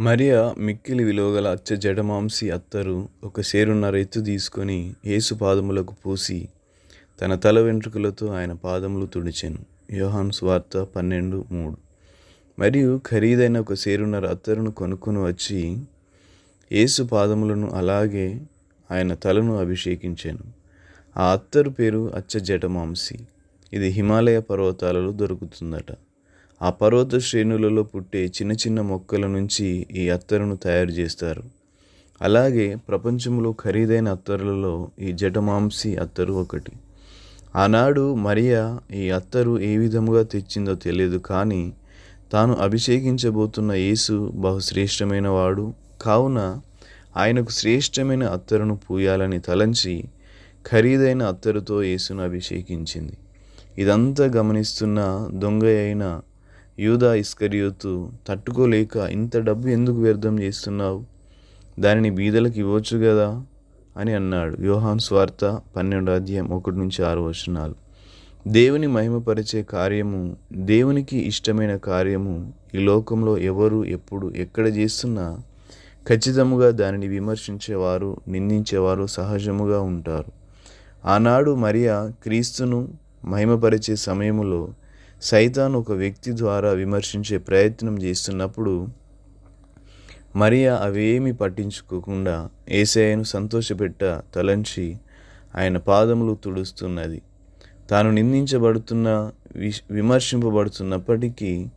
మరియ మిక్కిలి విలువగల అచ్చ జడమాంసి అత్తరు ఒక సేరున్న రెత్తు తీసుకొని యేసు పాదములకు పూసి తన తల వెంట్రుకలతో ఆయన పాదములు తుడిచెను. యోహాన్ స్వార్త పన్నెండు మూడు. మరియు ఖరీదైన ఒక సేరున్నర అత్తరును కొనుక్కొని వచ్చి యేసు పాదములను అలాగే ఆయన తలను అభిషేకించాను. ఆ అత్తరు పేరు అచ్చ జటమాంసి ఇది హిమాలయ పర్వతాలలో దొరుకుతుందట. ఆ పర్వత శ్రేణులలో పుట్టే చిన్న చిన్న మొక్కల నుంచి ఈ అత్తరును తయారు చేస్తారు. అలాగే ప్రపంచంలో ఖరీదైన అత్తరులలో ఈ జటమాంసి అత్తరు ఒకటి. ఆనాడు మరియా ఈ అత్తరు ఏ విధముగా తెచ్చిందో తెలియదు కానీ తాను అభిషేకించబోతున్న యేసు బహుశ్రేష్టమైన వాడు. కావున ఆయనకు శ్రేష్టమైన అత్తరును పూయాలని తలంచి ఖరీదైన అత్తరుతో యేసును అభిషేకించింది. ఇదంతా గమనిస్తున్న దొంగ అయిన యూదా ఇస్కరియోతు తట్టుకోలేక ఇంత డబ్బు ఎందుకు వ్యర్థం చేస్తున్నావు? దానిని బీదలకు ఇవ్వచ్చు కదా అని అన్నాడు. యోహాన్ స్వార్త పన్నెండు అధ్యాయం ఒకటి నుంచి ఆరు వచనాలు. దేవుని మహిమపరిచే కార్యము దేవునికి ఇష్టమైన కార్యము ఈ లోకంలో ఎవరు ఎప్పుడు ఎక్కడ చేస్తున్నా ఖచ్చితముగా దానిని విమర్శించేవారు నిందించేవారు సహజముగా ఉంటారు. ఆనాడు మరియా క్రీస్తును మహిమపరిచే సమయంలో సైతాన్ ఒక వ్యక్తి ద్వారా విమర్శించే ప్రయత్నం చేస్తున్నప్పుడు మరియా అవేమీ పట్టించుకోకుండా ఏసయ్యను సంతోషపెట్ట తలంచి ఆయన పాదములు తుడుస్తున్నది. తాను నిందించబడుతున్న వి విమర్శింపబడుతున్నప్పటికీ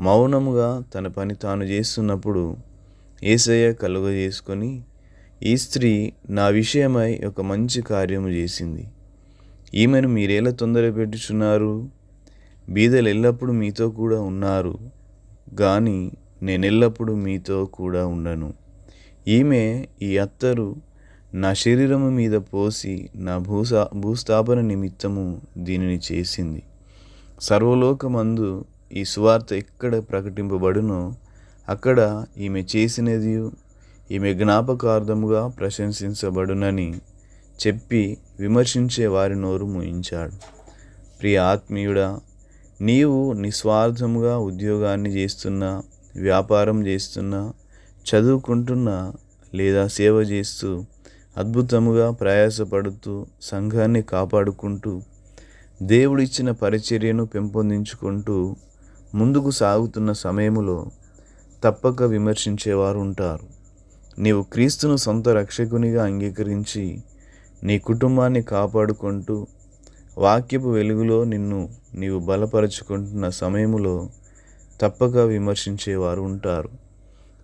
మౌనముగా తన పని తాను చేస్తున్నప్పుడు ఏసయ్య కలుగజేసుకొని ఈ స్త్రీ నా విషయమై ఒక మంచి కార్యము చేసింది. ఈమెను మీరేలా తొందర పెట్టుచున్నారు బీదలు ఎల్లప్పుడూ మీతో కూడా ఉన్నారు కానీ నేను మీతో కూడా ఉండను. ఈమె ఈ అత్తరు నా శరీరము మీద పోసి నా భూసా భూస్థాపన నిమిత్తము దీనిని చేసింది. సర్వలోకమందు ఈ సువార్త ఎక్కడ ప్రకటింపబడునో అక్కడ ఈమె చేసినది ఈమె జ్ఞాపకార్థముగా ప్రశంసించబడునని చెప్పి విమర్శించే వారి నోరు ముయించాడు. ప్రియ ఆత్మీయుడా నీవు నిస్వార్థముగా ఉద్యోగాన్ని చేస్తున్నా వ్యాపారం చేస్తున్నా చదువుకుంటున్నా లేదా సేవ చేస్తూ అద్భుతముగా ప్రయాసపడుతూ సంఘాన్ని కాపాడుకుంటూ దేవుడిచ్చిన పరిచర్యను పెంపొందించుకుంటూ ముందుకు సాగుతున్న సమయములో తప్పక విమర్శించేవారు ఉంటారు. నీవు క్రీస్తును సొంత రక్షకునిగా అంగీకరించి నీ కుటుంబాన్ని కాపాడుకుంటూ వాక్యపు వెలుగులో నిన్ను నీవు బలపరుచుకుంటున్న సమయములో తప్పక విమర్శించేవారు ఉంటారు.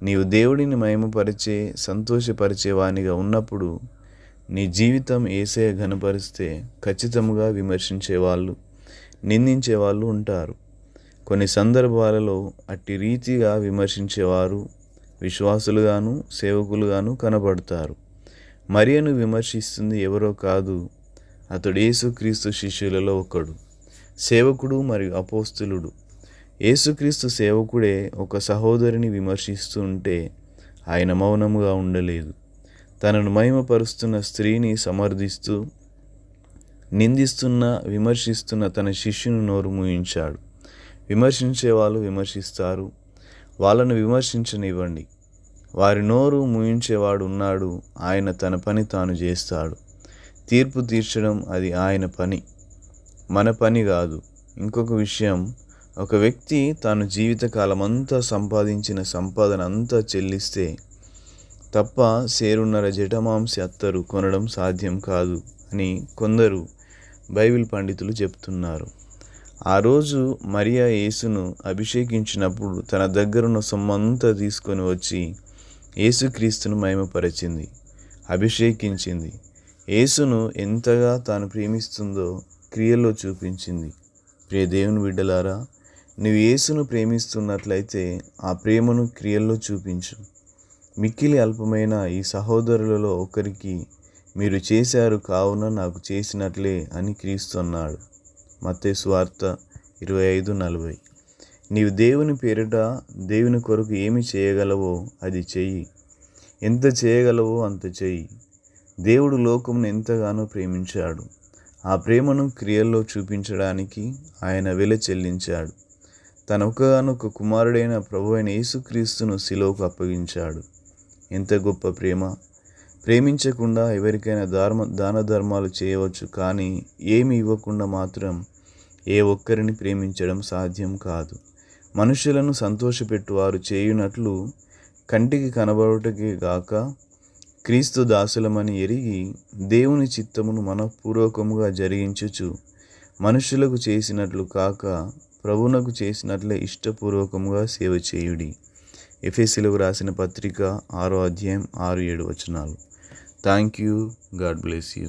నీవు దేవుడిని మయమపరిచే సంతోషపరిచేవానిగా ఉన్నప్పుడు నీ జీవితం ఏసే ఘనపరిస్తే ఖచ్చితంగా విమర్శించేవాళ్ళు నిందించేవాళ్ళు ఉంటారు. కొన్ని సందర్భాలలో అట్టి రీతిగా విమర్శించేవారు విశ్వాసులుగాను సేవకులుగాను కనబడతారు. మరియను విమర్శిస్తుంది ఎవరో కాదు అతడు యేసుక్రీస్తు శిష్యులలో ఒకడు సేవకుడు మరియు అపోస్తులుడు. యేసుక్రీస్తు సేవకుడే ఒక సహోదరిని విమర్శిస్తూ ఉంటే ఆయన మౌనముగా ఉండలేదు. తనను మహిమపరుస్తున్న స్త్రీని సమర్థిస్తూ నిందిస్తున్న విమర్శిస్తున్న తన శిష్యును నోరు మూయించాడు. విమర్శించే వాళ్ళు విమర్శిస్తారు వాళ్ళను విమర్శించనివ్వండి. వారి నోరు ముయించేవాడు ఉన్నాడు ఆయన తన పని తాను చేస్తాడు. తీర్పు తీర్చడం అది ఆయన పని. మన పని కాదు. ఇంకొక విషయం ఒక వ్యక్తి తాను జీవితకాలం అంతా సంపాదించిన సంపాదన అంతా చెల్లిస్తే తప్ప సేరున్నర జటమాంసి అత్తరు కొనడం సాధ్యం కాదు అని కొందరు బైబిల్ పండితులు చెప్తున్నారు. ఆ రోజు మరియా యేసును అభిషేకించినప్పుడు తన దగ్గరున్న సొమ్మంతా తీసుకొని వచ్చి యేసుక్రీస్తును మహిమపరచింది అభిషేకించింది. యేసును ఎంతగా తాను ప్రేమిస్తుందో క్రియల్లో చూపించింది. ప్రియ దేవుని బిడ్డలారా నువ్వు యేసును ప్రేమిస్తున్నట్లయితే ఆ ప్రేమను క్రియల్లో చూపించు. మిక్కిలి అల్పమైన ఈ సహోదరులలో ఒకరికి మీరు చేశారు కావున నాకు చేసినట్లే అని క్రీస్తున్నాడు మత్తే స్వార్త ఇరవై ఐదు నలభై. నీవు దేవుని పేరిట దేవుని కొరకు ఏమి చేయగలవో అది చెయ్యి. ఎంత చేయగలవో అంత చెయ్యి. దేవుడు లోకమును ఎంతగానో ప్రేమించాడు. ఆ ప్రేమను క్రియల్లో చూపించడానికి ఆయన వెల చెల్లించాడు. తన ఒకగానొక కుమారుడైన ప్రభు అయిన యేసుక్రీస్తును శిలోకు అప్పగించాడు. ఎంత గొప్ప ప్రేమ! ప్రేమించకుండా ఎవరికైనా ధర్మ దాన ధర్మాలు చేయవచ్చు కానీ ఏమి ఇవ్వకుండా మాత్రం ఏ ఒక్కరిని ప్రేమించడం సాధ్యం కాదు. మనుషులను సంతోషపెట్టువారు చేయునట్లు కంటికి కనబడుటకే గాక క్రీస్తు దాసులమని ఎరిగి దేవుని చిత్తమును మనపూర్వకముగా జరిగించుచు మనుషులకు చేసినట్లు కాక ప్రభునకు చేసినట్లే ఇష్టపూర్వకముగా సేవ చేయుడి. ఎఫ్ఎస్సీలకు రాసిన పత్రిక ఆరో అధ్యాయం ఆరు ఏడు వచనాలు. Thank you God bless you